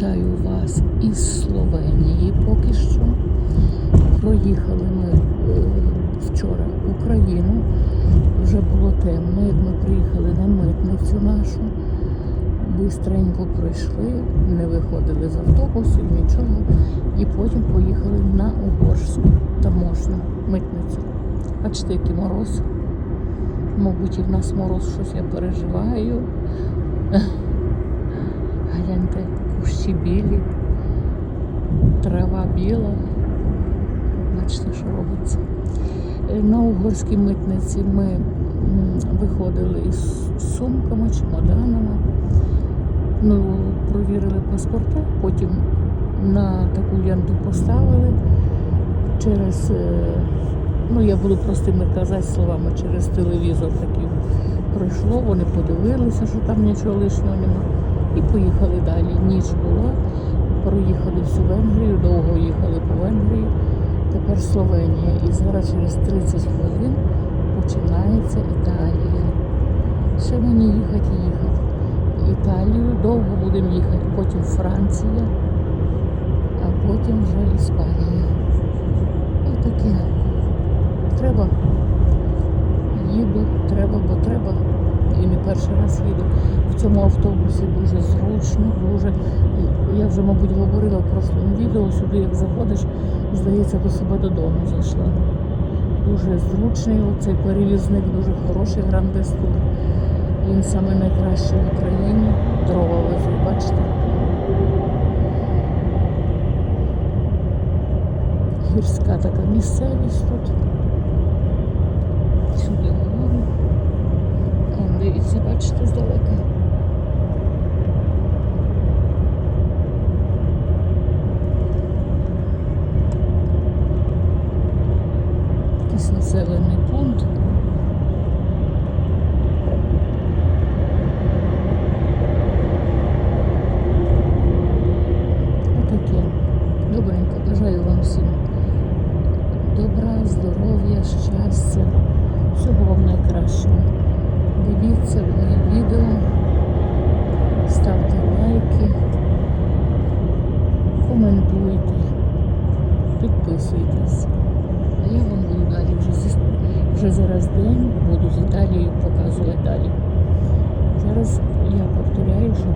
Вітаю вас із Словенії поки що. Проїхали ми е, вчора в Україну. Вже було темно, як ми приїхали на митницю нашу. Бистренько пройшли, не виходили з автобусів, нічого. І потім поїхали на Угорську таможню митницю. Бачите, який мороз. Мабуть, і в нас мороз щось я переживаю. Гляньте, кущі білі, трава біла. Бачите, що робиться. Е, На угорській митниці ми виходили із сумками, чемоданами. Ну, провірили паспорта, потім на таку ленту поставили через, е, ну я буду простими казати словами, через телевізор такий пройшло, вони подивилися, що там нічого лишнього нема. І поїхали далі. Ніч була, проїхали всю Венгрію, довго їхали по Венгрії, тепер Словенія. І зараз через 30 хвилин починається Італія. Ще мені їхати і їхати. Італію довго будемо їхати, потім Франція, а потім вже Іспанія. Отаке. Треба. Їду, треба, бо треба. І не перший раз їду. В цьому автобусі дуже зручно, дуже. Я вже, мабуть, говорила в прошлому відео, сюди як заходиш, здається, до себе додому зайшла. Дуже зручний оцей перевізник, дуже хороший грандестур. Він саме найкращий в Україні. Дрова везуть, бачите. Гірська така місцевість тут. Сюди говорю. Он, дивіться, бачите, здалека. Якийсь населений пункт. Отаке. Добренько, бажаю вам всім добра, здоров'я, щастя, всього вам найкращого. Дивіться мої відео, ставте лайки, коментуйте, підписуйтесь. Буду далі вже, вже зараз день, буду з Італією показувати далі. Зараз я повторяю, що.